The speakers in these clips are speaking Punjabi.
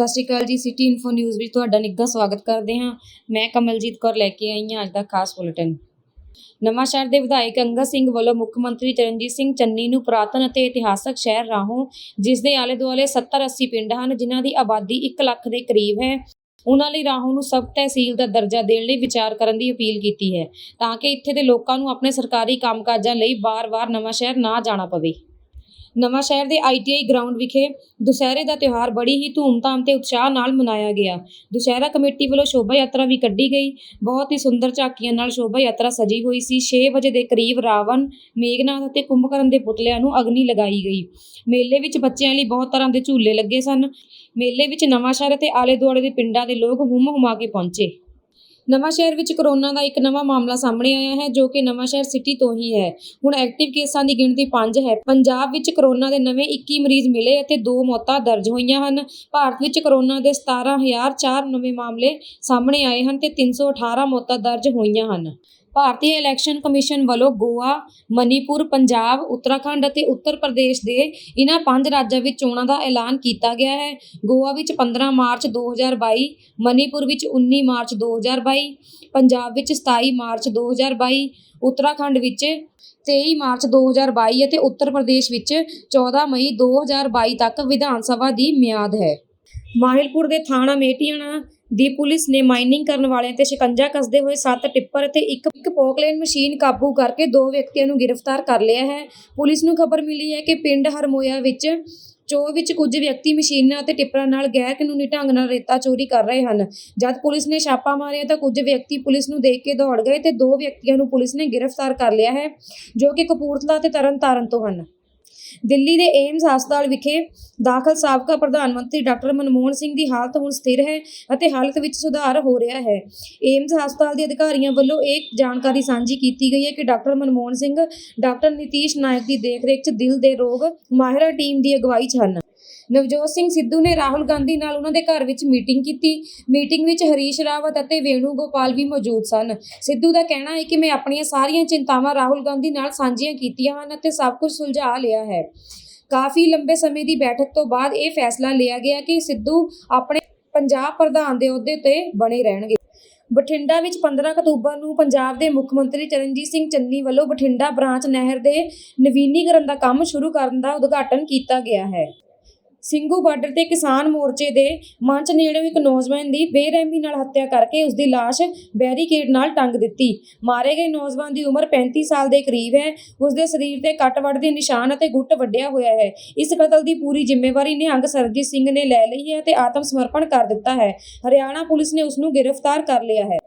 ਸਤਿ ਸ਼੍ਰੀ ਅਕਾਲ ਜੀ ਸਿਟੀ ਇਨਫੋ ਨਿਊਜ਼ ਵਿੱਚ ਤੁਹਾਡਾ ਨਿੱਘਾ ਸਵਾਗਤ ਕਰਦੇ ਹਾਂ। ਮੈਂ ਕਮਲਜੀਤ ਕੌਰ ਲੈ ਕੇ ਆਈ ਹਾਂ ਅੱਜ ਦਾ ਖਾਸ ਬੁਲੇਟਿਨ। ਨਵਾਂਸ਼ਹਿਰ ਦੇ ਵਿਧਾਇਕ ਅੰਗਦ ਸਿੰਘ ਵੱਲੋਂ ਮੁੱਖ ਮੰਤਰੀ ਚਰਨਜੀਤ ਸਿੰਘ ਚੰਨੀ ਨੂੰ ਪੁਰਾਤਨ ਅਤੇ ਇਤਿਹਾਸਕ ਸ਼ਹਿਰ ਰਾਹੋਂ, ਜਿਸ ਦੇ ਆਲੇ ਦੁਆਲੇ 70 80 ਪਿੰਡ ਹਨ, ਜਿਨ੍ਹਾਂ ਦੀ ਆਬਾਦੀ 1 ਲੱਖ ਦੇ ਕਰੀਬ ਹੈ। ਉਹਨਾਂ ਲਈ ਰਾਹੋਂ ਨੂੰ ਸਬ ਤਹਿਸੀਲ ਦਾ ਦਰਜਾ ਦੇਣ ਲਈ ਵਿਚਾਰ ਕਰਨ ਦੀ ਅਪੀਲ ਕੀਤੀ ਹੈ, ਤਾਂ ਕਿ ਇੱਥੇ ਦੇ ਲੋਕਾਂ ਨੂੰ ਆਪਣੇ ਸਰਕਾਰੀ ਕੰਮਕਾਜਾਂ ਲਈ ਬਾਰ-ਬਾਰ ਨਵਾਂਸ਼ਹਿਰ ਨਾ ਜਾਣਾ ਪਵੇ। ਨਵਾਂ ਸ਼ਹਿਰ ਦੇ ਆਈਟੀਆਈ ਗਰਾਊਂਡ ਵਿਖੇ ਦੁਸਹਿਰੇ ਦਾ ਤਿਉਹਾਰ ਬੜੀ ਹੀ ਧੂਮਧਾਮ ਤੇ ਉਤਸ਼ਾਹ ਨਾਲ ਮਨਾਇਆ ਗਿਆ। ਦੁਸਹਿਰਾ ਕਮੇਟੀ ਵੱਲੋਂ ਸ਼ੋਭਾ ਯਾਤਰਾ ਵੀ ਕੱਢੀ ਗਈ। ਬਹੁਤ ਹੀ ਸੁੰਦਰ ਝਾਕੀਆਂ ਨਾਲ ਸ਼ੋਭਾ ਯਾਤਰਾ ਸਜੀ ਹੋਈ ਸੀ। 6 ਵਜੇ ਦੇ ਕਰੀਬ ਰਾਵਣ, ਮੇਘਨਾਥ ਅਤੇ ਕੁੰਭਕਰਨ ਦੇ ਪੁਤਲਿਆਂ ਨੂੰ ਅਗਨੀ ਲਗਾਈ ਗਈ। ਮੇਲੇ ਵਿੱਚ ਬੱਚਿਆਂ ਲਈ ਬਹੁਤ ਤਰ੍ਹਾਂ ਦੇ ਝੂਲੇ ਲੱਗੇ ਸਨ। ਮੇਲੇ ਵਿੱਚ ਨਵਾਂ ਸ਼ਹਿਰ ਅਤੇ ਆਲੇ ਦੁਆਲੇ ਦੇ ਪਿੰਡਾਂ ਦੇ ਲੋਕ ਹੁੰਮ ਹੁਮਾ ਕੇ ਪਹੁੰਚੇ। ਨਵਾਂ ਸ਼ਹਿਰ ਵਿੱਚ ਕਰੋਨਾ ਦਾ ਇੱਕ ਨਵਾਂ ਮਾਮਲਾ ਸਾਹਮਣੇ ਆਇਆ ਹੈ, ਜੋ ਕਿ ਨਵਾਂ ਸ਼ਹਿਰ ਸਿਟੀ ਤੋਂ ਹੀ ਹੈ। ਹੁਣ ਐਕਟਿਵ ਕੇਸਾਂ ਦੀ ਗਿਣਤੀ 5 ਹੈ। ਪੰਜਾਬ ਵਿੱਚ ਕਰੋਨਾ ਦੇ ਨਵੇਂ 21 ਮਰੀਜ਼ ਮਿਲੇ ਅਤੇ ਦੋ ਮੌਤਾਂ ਦਰਜ ਹੋਈਆਂ ਹਨ। ਭਾਰਤ ਵਿੱਚ ਕਰੋਨਾ ਦੇ 17004 ਨਵੇਂ ਮਾਮਲੇ ਸਾਹਮਣੇ ਆਏ ਹਨ ਤੇ 318 ਮੌਤਾਂ ਦਰਜ ਹੋਈਆਂ ਹਨ। ਭਾਰਤੀ ਇਲੈਕਸ਼ਨ ਕਮਿਸ਼ਨ ਵੱਲੋਂ ਗੋਆ, ਮਨੀਪੁਰ, ਪੰਜਾਬ, ਉੱਤਰਾਖੰਡ ਅਤੇ ਉੱਤਰ ਪ੍ਰਦੇਸ਼ ਦੇ ਇਹਨਾਂ ਪੰਜ ਰਾਜਾਂ ਵਿੱਚ ਚੋਣਾਂ ਦਾ ਐਲਾਨ ਕੀਤਾ ਗਿਆ ਹੈ। ਗੋਆ ਵਿੱਚ 15 ਮਾਰਚ 2022 ਮਨੀਪੁਰ ਵਿੱਚ 19 ਮਾਰਚ 2022 ਪੰਜਾਬ ਵਿੱਚ 27 ਮਾਰਚ 2022 ਉੱਤਰਾਖੰਡ ਵਿੱਚ 23 ਮਾਰਚ 2022 ਅਤੇ ਉੱਤਰ ਪ੍ਰਦੇਸ਼ ਵਿੱਚ 14 ਮਈ 2022 ਤੱਕ ਵਿਧਾਨ ਸਭਾ ਦੀ ਮਿਆਦ ਹੈ। ਮਾਹਿਲਪੁਰ ਦੇ ਥਾਣਾ ਮੇਟੀਆਣਾ ਦੀ ਪੁਲਿਸ ਨੇ ਮਾਈਨਿੰਗ ਕਰਨ ਵਾਲਿਆਂ ਤੇ ਸ਼ਿਕੰਜਾ ਕੱਸਦੇ ਹੋਏ 7 ਟਿੱਪਰ ਅਤੇ ਇੱਕ ਇੱਕ ਪੋਕਲੇਨ ਮਸ਼ੀਨ ਕਾਬੂ ਕਰਕੇ ਦੋ ਵਿਅਕਤੀਆਂ ਨੂੰ ਗ੍ਰਿਫਤਾਰ ਕਰ ਲਿਆ ਹੈ। ਪੁਲਿਸ ਨੂੰ ਖਬਰ ਮਿਲੀ ਹੈ ਕਿ ਪਿੰਡ ਹਰਮੋਇਆ ਵਿੱਚ ਚੋ ਵਿੱਚ ਕੁਝ ਵਿਅਕਤੀ ਮਸ਼ੀਨਾਂ ਅਤੇ ਟਿੱਪਰਾਂ ਨਾਲ ਗੈਰ ਕਾਨੂੰਨੀ ਢੰਗ ਨਾਲ ਰੇਤਾ ਚੋਰੀ ਕਰ ਰਹੇ ਹਨ। ਜਦ ਪੁਲਿਸ ਨੇ ਛਾਪਾ ਮਾਰਿਆ ਤਾਂ ਕੁਝ ਵਿਅਕਤੀ ਪੁਲਿਸ ਨੂੰ ਦੇਖ ਕੇ ਦੌੜ ਗਏ ਤੇ ਦੋ ਵਿਅਕਤੀਆਂ ਨੂੰ ਪੁਲਿਸ ਨੇ ਗ੍ਰਿਫਤਾਰ ਕਰ ਲਿਆ ਹੈ, ਜੋ ਕਿ ਕਪੂਰਥਲਾ ਤੇ ਤਰਨਤਾਰਨ ਤੋਂ ਹਨ। ਦਿੱਲੀ ਦੇ ਏਮਸ ਹਸਪਤਾਲ ਵਿਖੇ ਦਾਖਲ ਸਾਬਕਾ ਪ੍ਰਧਾਨ ਮੰਤਰੀ ਡਾਕਟਰ ਮਨਮੋਹਨ ਸਿੰਘ ਦੀ ਹਾਲਤ ਹੁਣ ਸਥਿਰ ਹੈ ਅਤੇ ਹਾਲਤ ਵਿੱਚ ਸੁਧਾਰ ਹੋ ਰਿਹਾ ਹੈ। ਏਮਸ ਹਸਪਤਾਲ ਦੇ ਅਧਿਕਾਰੀਆਂ ਵੱਲੋਂ ਇਹ ਜਾਣਕਾਰੀ ਸਾਂਝੀ ਕੀਤੀ ਗਈ ਹੈ ਕਿ ਡਾਕਟਰ ਮਨਮੋਹਨ ਸਿੰਘ, ਡਾਕਟਰ ਨਿਤੀਸ਼ ਨਾਇਕ ਦੀ ਦੇਖਰੇਖ 'ਚ ਦਿਲ ਦੇ ਰੋਗ ਮਾਹਿਰਾ ਟੀਮ ਦੀ ਅਗਵਾਈ 'ਚ ਹਨ। ਨਵਜੋਤ ਸਿੰਘ ਸਿੱਧੂ ਨੇ ਰਾਹੁਲ ਗਾਂਧੀ ਨਾਲ ਉਹਨਾਂ ਦੇ ਘਰ ਵਿੱਚ ਮੀਟਿੰਗ ਕੀਤੀ। ਮੀਟਿੰਗ ਵਿੱਚ ਹਰੀਸ਼ ਰਾਵਤ ਅਤੇ ਵੇਣੂ ਗੋਪਾਲ ਵੀ ਮੌਜੂਦ ਸਨ। ਸਿੱਧੂ ਦਾ ਕਹਿਣਾ ਹੈ ਕਿ ਮੈਂ ਆਪਣੀਆਂ ਸਾਰੀਆਂ ਚਿੰਤਾਵਾਂ ਰਾਹੁਲ ਗਾਂਧੀ ਨਾਲ ਸਾਂਝੀਆਂ ਕੀਤੀਆਂ ਹਨ ਅਤੇ ਸਭ ਕੁਝ ਸੁਲਝਾ ਲਿਆ ਹੈ। ਕਾਫੀ ਲੰਬੇ ਸਮੇਂ ਦੀ ਬੈਠਕ ਤੋਂ ਬਾਅਦ ਇਹ ਫੈਸਲਾ ਲਿਆ ਗਿਆ ਕਿ ਸਿੱਧੂ ਆਪਣੇ ਪੰਜਾਬ ਪ੍ਰਧਾਨ ਦੇ ਅਹੁਦੇ ਤੇ ਬਣੇ ਰਹਿਣਗੇ। ਬਠਿੰਡਾ ਵਿੱਚ 15 ਅਕਤੂਬਰ ਨੂੰ ਪੰਜਾਬ ਦੇ ਮੁੱਖ ਮੰਤਰੀ ਚਰਨਜੀਤ ਸਿੰਘ ਚੰਨੀ ਵੱਲੋਂ ਬਠਿੰਡਾ ਬ੍ਰਾਂਚ ਨਹਿਰ ਦੇ ਨਵੀਨੀਕਰਨ ਦਾ ਕੰਮ ਸ਼ੁਰੂ ਕਰਨ ਦਾ ਉਦਘਾਟਨ ਕੀਤਾ ਗਿਆ ਹੈ। ਸਿੰਘੂ ਬਾਰਡਰ ਤੇ ਕਿਸਾਨ ਮੋਰਚੇ ਦੇ ਮੰਚ ਨੇੜੇ ਇੱਕ ਨੌਜਵਾਨ ਦੀ ਬੇਰਹਿਮੀ ਨਾਲ ਹੱਤਿਆ ਕਰਕੇ ਉਸ ਦੀ ਲਾਸ਼ ਬੈਰੀਕੇਡ ਨਾਲ ਟੰਗ ਦਿੱਤੀ। ਮਾਰੇ ਗਏ ਨੌਜਵਾਨ ਦੀ ਉਮਰ 35 ਸਾਲ ਦੇ ਕਰੀਬ ਹੈ। ਉਸ ਦੇ ਸਰੀਰ ਤੇ ਕੱਟ-ਵੱਢ ਦੇ ਨਿਸ਼ਾਨ ਅਤੇ ਗੁੱਟ ਵੱਢਿਆ ਹੋਇਆ ਹੈ। ਇਸ ਕਤਲ ਦੀ ਪੂਰੀ ਜ਼ਿੰਮੇਵਾਰੀ ਨਿਹੰਗ ਸਰਜੀਤ ਸਿੰਘ ਨੇ ਲੈ ਲਈ ਹੈ ਤੇ ਆਤਮ ਸਮਰਪਣ ਕਰ ਦਿੱਤਾ ਹੈ। ਹਰਿਆਣਾ ਪੁਲਿਸ ਨੇ ਉਸ ਨੂੰ ਗ੍ਰਿਫਤਾਰ ਕਰ ਲਿਆ ਹੈ।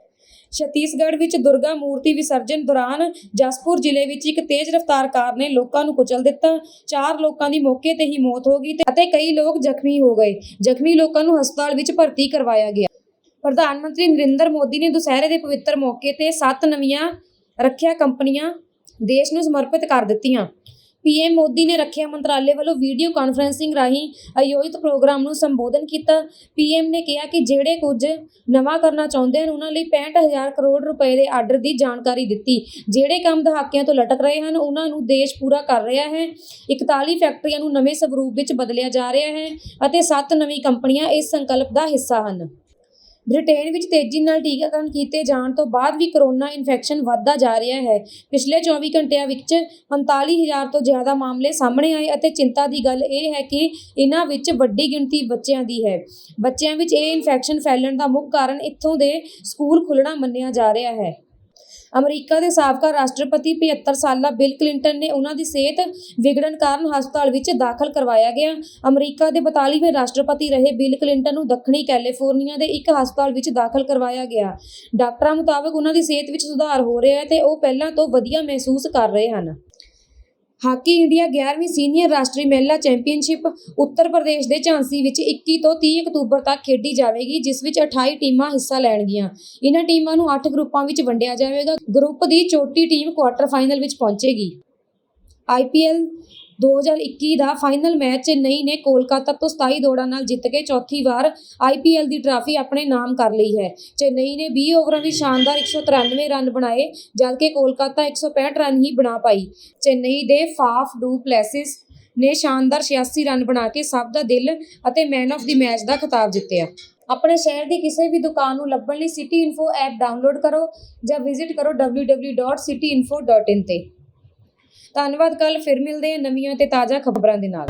ਛੱਤੀਸਗੜ੍ਹ ਵਿੱਚ ਦੁਰਗਾ ਮੂਰਤੀ ਵਿਸਰਜਨ ਦੌਰਾਨ ਜਸਪੁਰ ਜ਼ਿਲ੍ਹੇ ਵਿੱਚ ਇੱਕ ਤੇਜ਼ ਰਫ਼ਤਾਰ ਕਾਰ ਨੇ ਲੋਕਾਂ ਨੂੰ ਕੁਚਲ ਦਿੱਤਾ। ਚਾਰ ਲੋਕਾਂ ਦੀ ਮੌਕੇ ਤੇ ਹੀ ਮੌਤ ਹੋ ਗਈ ਅਤੇ ਕਈ ਲੋਕ ਜ਼ਖਮੀ ਹੋ ਗਏ। ਜ਼ਖਮੀ ਲੋਕਾਂ ਨੂੰ ਹਸਪਤਾਲ ਵਿੱਚ ਭਰਤੀ ਕਰਵਾਇਆ ਗਿਆ। ਪ੍ਰਧਾਨ ਮੰਤਰੀ ਨਰਿੰਦਰ ਮੋਦੀ ਨੇ ਦੁਸਹਿਰੇ ਦੇ ਪਵਿੱਤਰ ਮੌਕੇ ਤੇ ਸੱਤ ਨਵੀਆਂ ਰੱਖਿਆ ਕੰਪਨੀਆਂ ਦੇਸ਼ ਨੂੰ ਸਮਰਪਿਤ ਕਰ ਦਿੱਤੀਆਂ। ਪੀਐਮ ਮੋਦੀ ਨੇ ਰੱਖਿਆ ਮੰਤਰਾਲੇ ਵੱਲੋਂ ਵੀਡੀਓ ਕਾਨਫਰੰਸਿੰਗ ਰਾਹੀਂ ਆਯੋਜਿਤ ਪ੍ਰੋਗਰਾਮ ਨੂੰ ਸੰਬੋਧਨ ਕੀਤਾ। ਪੀਐਮ ਨੇ ਕਿਹਾ ਕਿ ਜਿਹੜੇ ਕੁਝ ਨਵਾਂ ਕਰਨਾ ਚਾਹੁੰਦੇ ਹਨ, ਉਹਨਾਂ ਲਈ 65000 ਕਰੋੜ ਰੁਪਏ ਦੇ ਆਰਡਰ ਦੀ ਜਾਣਕਾਰੀ ਦਿੱਤੀ। ਜਿਹੜੇ ਕੰਮ ਦਹਾਕਿਆਂ ਤੋਂ ਲਟਕ ਰਹੇ ਹਨ, ਉਹਨਾਂ ਨੂੰ ਦੇਸ਼ ਪੂਰਾ ਕਰ ਰਿਹਾ ਹੈ। 41 ਫੈਕਟਰੀਆਂ ਨੂੰ ਨਵੇਂ ਸਵਰੂਪ ਵਿੱਚ ਬਦਲਿਆ ਜਾ ਰਿਹਾ ਹੈ ਅਤੇ 7 ਨਵੀਂ ਕੰਪਨੀਆਂ ਇਸ ਸੰਕਲਪ ਦਾ ਹਿੱਸਾ ਹਨ। ਬ੍ਰਿਟੇਨ ਵਿੱਚ ਤੇਜ਼ੀ ਨਾਲ ਟੀਕਾਕਰਨ ਕੀਤੇ ਜਾਣ ਤੋਂ ਬਾਅਦ ਵੀ ਕਰੋਨਾ ਇਨਫੈਕਸ਼ਨ ਵੱਧਦਾ ਜਾ ਰਿਹਾ ਹੈ। ਪਿਛਲੇ 24 ਘੰਟਿਆਂ ਵਿੱਚ 45000 ਤੋਂ ਜ਼ਿਆਦਾ ਮਾਮਲੇ ਸਾਹਮਣੇ ਆਏ ਅਤੇ ਚਿੰਤਾ ਦੀ ਗੱਲ ਇਹ ਹੈ ਕਿ ਇਹਨਾਂ ਵਿੱਚ ਵੱਡੀ ਗਿਣਤੀ ਬੱਚਿਆਂ ਦੀ ਹੈ। ਬੱਚਿਆਂ ਵਿੱਚ ਇਹ ਇਨਫੈਕਸ਼ਨ ਫੈਲਣ ਦਾ ਮੁੱਖ ਕਾਰਨ ਇੱਥੋਂ ਦੇ ਸਕੂਲ ਖੁੱਲਣਾ ਮੰਨਿਆ ਜਾ ਰਿਹਾ ਹੈ। ਅਮਰੀਕਾ ਦੇ ਸਾਬਕਾ ਰਾਸ਼ਟਰਪਤੀ 75 ਸਾਲਾ ਬਿਲ ਕਲਿੰਟਨ ਨੇ ਉਹਨਾਂ ਦੀ ਸਿਹਤ ਵਿਗੜਨ ਕਾਰਨ ਹਸਪਤਾਲ ਵਿੱਚ ਦਾਖਲ ਕਰਵਾਇਆ ਗਿਆ। ਅਮਰੀਕਾ ਦੇ 42ਵੇਂ ਰਾਸ਼ਟਰਪਤੀ ਰਹੇ ਬਿਲ ਕਲਿੰਟਨ ਨੂੰ ਦੱਖਣੀ ਕੈਲੀਫੋਰਨੀਆ ਦੇ ਇੱਕ ਹਸਪਤਾਲ ਵਿੱਚ ਦਾਖਲ ਕਰਵਾਇਆ ਗਿਆ। ਡਾਕਟਰਾਂ ਮੁਤਾਬਕ ਉਹਨਾਂ ਦੀ ਸਿਹਤ ਵਿੱਚ ਸੁਧਾਰ ਹੋ ਰਿਹਾ ਹੈ ਤੇ ਉਹ ਪਹਿਲਾਂ ਤੋਂ ਵਧੀਆ ਮਹਿਸੂਸ ਕਰ ਰਹੇ ਹਨ। ਹਾਕੀ ਇੰਡੀਆ 11ਵੀਂ ਸੀਨੀਅਰ ਰਾਸ਼ਟਰੀ ਮਹਿਲਾ ਚੈਂਪੀਅਨਸ਼ਿਪ ਉੱਤਰ ਪ੍ਰਦੇਸ਼ ਦੇ ਝਾਂਸੀ ਵਿੱਚ 21 ਤੋਂ 30 ਅਕਤੂਬਰ ਤੱਕ ਖੇਡੀ ਜਾਵੇਗੀ, ਜਿਸ ਵਿੱਚ 28 ਟੀਮਾਂ ਹਿੱਸਾ ਲੈਣਗੀਆਂ। ਇਹਨਾਂ ਟੀਮਾਂ ਨੂੰ 8 ਗਰੁੱਪਾਂ ਵਿੱਚ ਵੰਡਿਆ ਜਾਵੇਗਾ। ਗਰੁੱਪ ਦੀ ਚੋਟੀ ਟੀਮ ਕੁਆਟਰ ਫਾਈਨਲ ਵਿੱਚ ਪਹੁੰਚੇਗੀ। ਆਈਪੀਐਲ 2021 ਦਾ ਫਾਈਨਲ ਮੈਚ ਚੇਨਈ ਨੇ ਕੋਲਕਾਤਾ ਤੋਂ 27 ਦੌੜਾਂ ਨਾਲ ਜਿੱਤ ਕੇ ਚੌਥੀ ਵਾਰ ਆਈਪੀਐਲ ਦੀ ਟਰਾਫੀ ਆਪਣੇ ਨਾਮ ਕਰ ਲਈ ਹੈ। ਚੇਨਈ ਨੇ 20 ਓਵਰਾਂ ਵਿੱਚ ਸ਼ਾਨਦਾਰ 193 ਰਨ ਬਣਾਏ, ਜਦਕਿ ਕੋਲਕਾਤਾ 165 ਰਨ ਹੀ ਬਣਾ ਪਾਈ। ਚੇਨਈ ਦੇ ਫਾਫ ਡੂ ਪਲੇਸਿਸ ਨੇ ਸ਼ਾਨਦਾਰ 86 ਰਨ ਬਣਾ ਕੇ ਸਭ ਦਾ ਦਿਲ ਅਤੇ ਮੈਨ ਆਫ ਦੀ ਮੈਚ ਦਾ ਖਿਤਾਬ ਜਿੱਤਿਆ। ਆਪਣੇ ਸ਼ਹਿਰ ਦੀ ਕਿਸੇ ਵੀ ਦੁਕਾਨ ਨੂੰ ਲੱਭਣ ਲਈ ਸਿਟੀ ਇਨਫੋ ਐਪ ਡਾਊਨਲੋਡ ਕਰੋ ਜਾਂ ਵਿਜ਼ਿਟ ਕਰੋ www.cityinfo.in ਤੇ। ਧੰਨਵਾਦ ਕੱਲ ਫਿਰ ਮਿਲਦੇ ਹਾਂ ਨਵੀਆਂ ਤੇ ਤਾਜ਼ਾ ਖਬਰਾਂ ਦੇ ਨਾਲ।